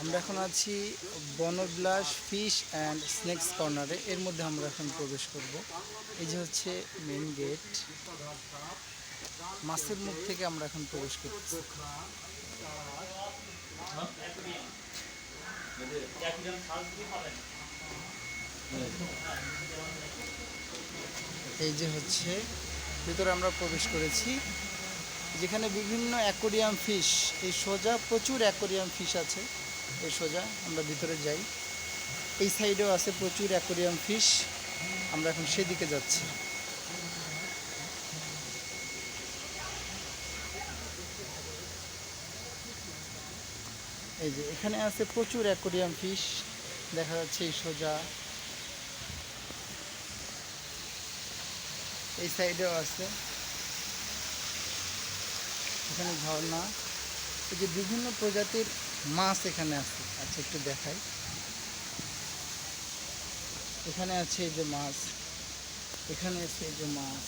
আমরা এখন আছি বনবিলাস ফিশ অ্যান্ড স্নেকস কর্নারে। এর মধ্যে আমরা এখন প্রবেশ করব। এই যে হচ্ছে মেন গেট। মাছের মুখ থেকে আমরা এখন প্রবেশ করছি। এই যে হচ্ছে, ভিতরে আমরা প্রবেশ করেছি। যেখানে বিভিন্ন অ্যাকোরিয়াম ফিশ, এই সোজা প্রচুর অ্যাকোরিয়াম ফিশ আছে। এই সোজা, আমরা ভিতরে যাই। এই সাইডেও আছে প্রচুর অ্যাকোরিয়াম ফিশ আমরা এখন সেদিকে যাচ্ছি। এই যে, এখানে আছে প্রচুর অ্যাকোরিয়াম ফিশ দেখা যাচ্ছে এই সোজা। এই সাইডেও আছে। এখানে ঝর্ণা। এই যে বিভিন্ন প্রজাতির মাছ এখানে আছে। আচ্ছা একটু দেখাই। এখানে আছে এই যে মাছ। এখানে আছে এই যে মাছ।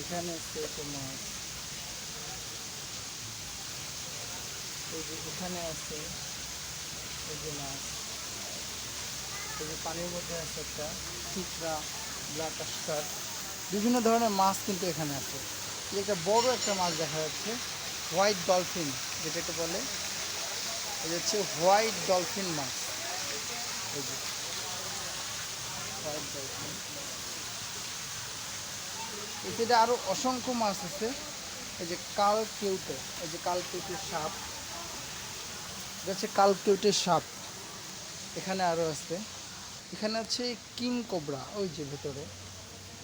এখানে আছে এই যে মাছ। এই যে এখানে আছে এই যে মাছ। এই যে পানির মধ্যে আছে একটা চিত্রা, ব্ল্যাক বিভিন্ন ধরনের মাছ কিন্তু এখানে আছে। একটা বড় একটা মাছ দেখা যাচ্ছে। হোয়াইট ডলফিন যেটাকে বলে। এটা হচ্ছে হোয়াইট ডলফিন মাছ। এই যে। White dolphin. এখানে আরও অসংখ্য মাছ আছে। এই যে কাল কেউটে এই যে কাল কেউটের সাপ। এটা হচ্ছে কাল কেউটের সাপ। এখানে আরও আছে। এখানে আছে কিং কোবরা, ওই যে ভেতরে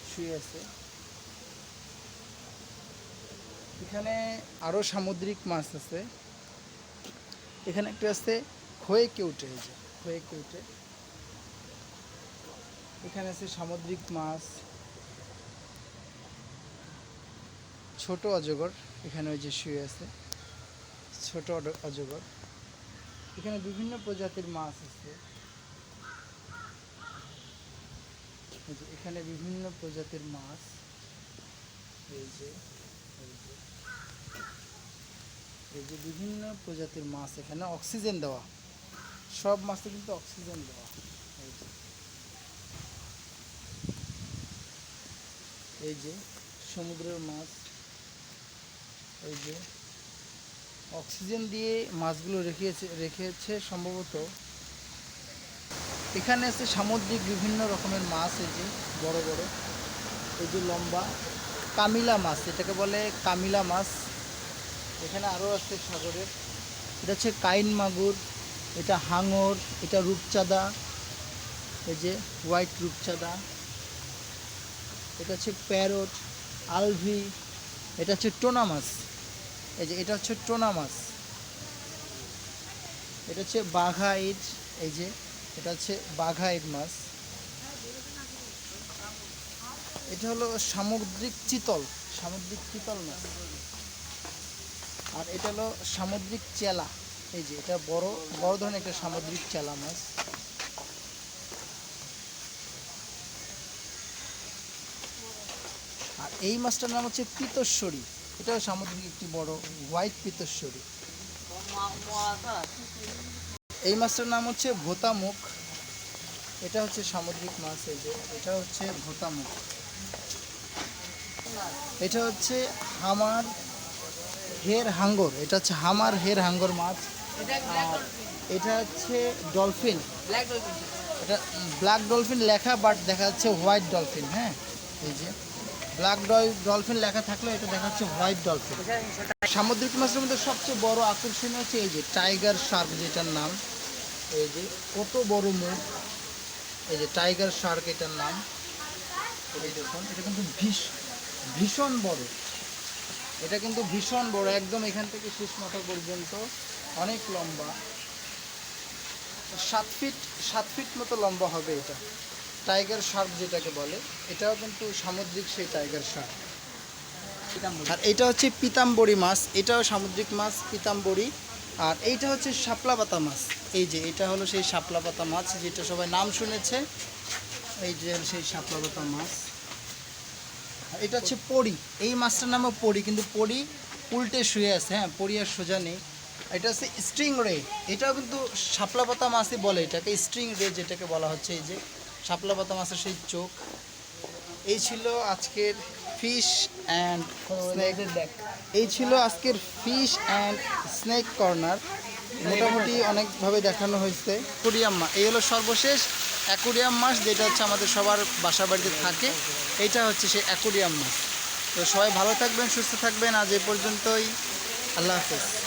শুয়ে আছে। এখানে আরও সামুদ্রিক মাছ আছে। এখানে একটা আছে খয়ে কেউটে এই যে, খয়ে কেউটে এখানে আছে সামুদ্রিক মাছ। ছোট অজগর, এখানে ওই যে শুয়ে আছে। ছোট অজগর। এখানে বিভিন্ন প্রজাতির মাছ আছে। এখানে বিভিন্ন প্রজাতির মাছ। এই যে এই যে বিভিন্ন প্রজাতির মাছ এখানে অক্সিজেন দেওয়া। সব মাছে কিন্তু অক্সিজেন দেওয়া। এই যে। এই যে সমুদ্রের মাছ। এই যে অক্সিজেন দিয়ে মাছগুলো রেখেছে রেখেছে সম্ভবত। এখানে আছে সামুদ্রিক বিভিন্ন রকমের মাছ, এই যে বড় বড়। এই যে লম্বা কামিলা মাছ, এটাকে বলে কামিলা মাছ। এখানে আরও আছে সাগরের। এটা হচ্ছে কাইন মাগুর, এটা হাঙর, এটা রূপচাঁদা, এই যে হোয়াইট রূপচাঁদা। এটা হচ্ছে প্যারট, আলভি, এটা হচ্ছে টোনা মাছ এই যে এটা হচ্ছে টোনা মাছ এটা হচ্ছে বাঘা ইট এই যে এটা হচ্ছে বাঘা ইট মাছ। এটা হলো সামুদ্রিক চিতল সামুদ্রিক চিতল মাছ। আর এটা হলো সামুদ্রিক চেলা। এই যে, এটা বড় বড় ধরনের একটা সামুদ্রিক চেলা মাছ। আর এই মাছটার নাম হচ্ছে পিতশ্বরী। এটাও সামুদ্রিক একটি বড় হোয়াইট পিতস্বরী এই মাছটার নাম হচ্ছে ভোতামুখ। এটা হচ্ছে সামুদ্রিক মাছ, এই যে, এটা হচ্ছে ভোতামুখ। এটা হচ্ছে হামার হের হাঙ্গর এটা হচ্ছে হামার হের হাঙ্গর মাছ। এটা হচ্ছে ডলফিন এটা ব্ল্যাক ডলফিন লেখা বাট দেখা যাচ্ছে হোয়াইট ডলফিন হ্যাঁ? এই যে ব্ল্যাক ডলফিন লেখা থাকলেও এটা দেখা যাচ্ছে হোয়াইট ডলফিন সামুদ্রিক মাছের মধ্যে সবচেয়ে বড় আকর্ষণ হচ্ছে এই যে টাইগার শার্ক যেটার নাম। এই যে কত বড় মুখ। এই যে টাইগার শার্ক এটার নাম। এই দেখুন এটা কিন্তু ভীষ ভীষণ বড়। এটা কিন্তু ভীষণ বড় একদম এখান থেকে শেষ মাথা পর্যন্ত অনেক লম্বা। সাত ফিট সাত ফিট মতো লম্বা হবে এটা। টাইগার শার্ক যেটাকে বলে এটাও কিন্তু সামুদ্রিক সেই টাইগার শার্ক আর এটা হচ্ছে পিতাম্বরী মাছ এটাও সামুদ্রিক মাছ পিতাম্বরী। আর এইটা হচ্ছে শাপলা পাতা মাছ। এই যে এটা হলো সেই শাপলা পাতা মাছ যেটা সবাই নাম শুনেছে। এই যে সেই শাপলা পাতা মাছ। এটা হচ্ছে পড়ি এই মাছটার নামও পড়ি কিন্তু পড়ি উল্টে শুয়ে আছে হ্যাঁ পড়ি আর সোজা নেই। এটা হচ্ছে স্ট্রিং রে এটাও কিন্তু শাপলা পাতা মাছই বলে এটাকে স্ট্রিং রে যেটাকে বলা হচ্ছে এই যে শাপলা পাতা মাছের সেই চোখ। এই ছিল আজকের ফিশ অ্যান্ড স্নেক। এই ছিল আজকের ফিশ অ্যান্ড স্নেক কর্নার। মোটামুটি অনেকভাবে দেখানো হয়েছে। অ্যাকুরিয়াম মাছ এই হলো সর্বশেষ অ্যাকুরিয়াম মাছ যেটা হচ্ছে আমাদের সবার বাসা বাড়িতে থাকে। এইটা হচ্ছে সেই অ্যাকুরিয়াম মাছ। তো সবাই ভালো থাকবেন, সুস্থ থাকবেন। আজ এ পর্যন্তই। আল্লাহ হাফেজ।